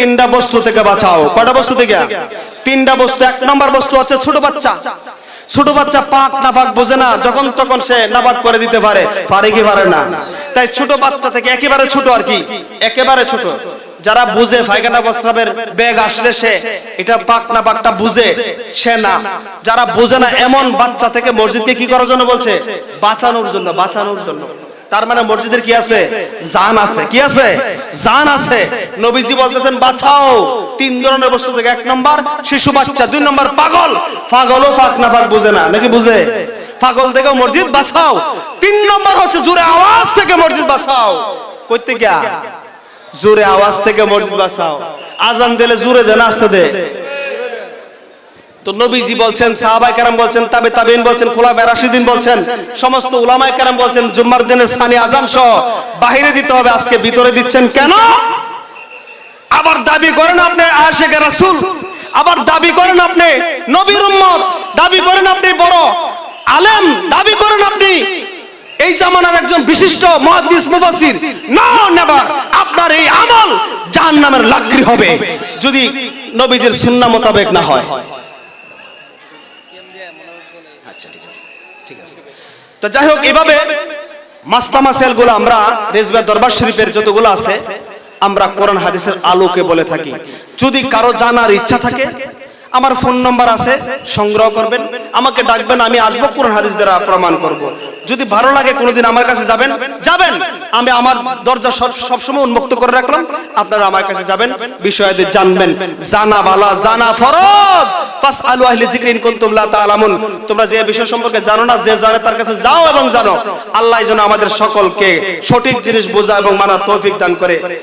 তিনটা বস্তু থেকে বাঁচাও। কয়টা বস্তু থেকে? তিনটা বস্তু, এক নম্বর বস্তু হচ্ছে ছোট বাচ্চা। ছোট বাচ্চা পাক না পাক বোঝে না, যখন তখন সে নাপাক করে দিতে পারে পারে কি পারে না। তাই ছোট বাচ্চা থেকে একেবারে ছোট আর কি, একেবারে ছোট। যারা বুঝে পায়খানা প্রস্রাবের ব্যাগ আসলে সে, এটা পাক না পাকটা বুঝে, সে না। যারা বুঝে না, এমন বাচ্চা থেকে মসজিদকে কি করার জন্য বলছে? বাঁচানোর জন্য বাঁচানোর জন্য। তার মানে মসজিদের কি আছে? জান আছে। কি আছে? জান আছে। নবীজি বলতেছেন, বাঁচাও। তিন ধরনের বস্তু থেকে এক নম্বর, শিশু বাচ্চা। দুই নম্বর, পাগল। পাগলও ফাঁক না ফাঁক বুঝে না। নাকি বুঝে? পাগল থেকে মসজিদ বাঁচাও। তিন নম্বর হচ্ছে জোরে আওয়াজ থেকে মসজিদ বাঁচাও। করতে গিয়া? জোরে আওয়াজ থেকে মসজিদ বাঁচাও। আজান দিলে জোরে দেন, আসতে দে। তো নবীজি বলছেন সাহাবাই কারাম বলছেন, তাবে তাবিন বলছেন খোলা বেরাশিদিন বলছেন, সমস্ত উলামাই কারাম বলছেন, জুম্মার দিনের সানি আজান সহ বাহিরে দিতে হবে, আজকে ভিতরে দিচ্ছেন কেন? আবার দাবি করেন আপনি আশেকে রাসূল, আবার দাবি করেন আপনি নবীর উম্মত, দাবি করেন আপনি বড় আলেম, দাবি করেন আপনি এই জামানার একজন বিশিষ্ট মুহাদ্দিস মুফাসসির। নো নেভার আপনার এই আমল জাহান্নামের লাকড়ি হবে, যদি নবীজির সুন্নাহ মোতাবেক না হয়। আচ্ছা ঠিক আছে ঠিক আছে। তো যাই হোক এভাবে মাস্তামা সেলগুলো আমরা রেজবে দরবার শরীফের যতগুলো আছে আমরা কোরআন হাদিসের আলোকে বলে থাকি। যদি কারও জানার ইচ্ছা থাকে আমার ফোন নম্বর আছে সংগ্রহ করবেন। আমাকে ডাকবেন আমি আসব কোরআন হাদিস দ্বারা প্রমাণ করব। যদি ভালো লাগে কোনোদিন আমার কাছে যাবেন যাবেন। আমি আমার দরজা সব- সবসময় উন্মুক্ত করে রাখলাম। আপনারা আমার কাছে যাবেন। বিষয়াদি জানবেন। জানা বালা জানা ফরজ। পাস আলু আহলি জিক্রিন কুনতুম লা তাআলামুন। তোমরা যে বিষয় সম্পর্কে জানো না যে জানে তার কাছে যাও এবং জানো। আল্লাহ যেন আমাদের সকলকে সঠিক জিনিস বোঝা এবং মানার তৌফিক দান করে।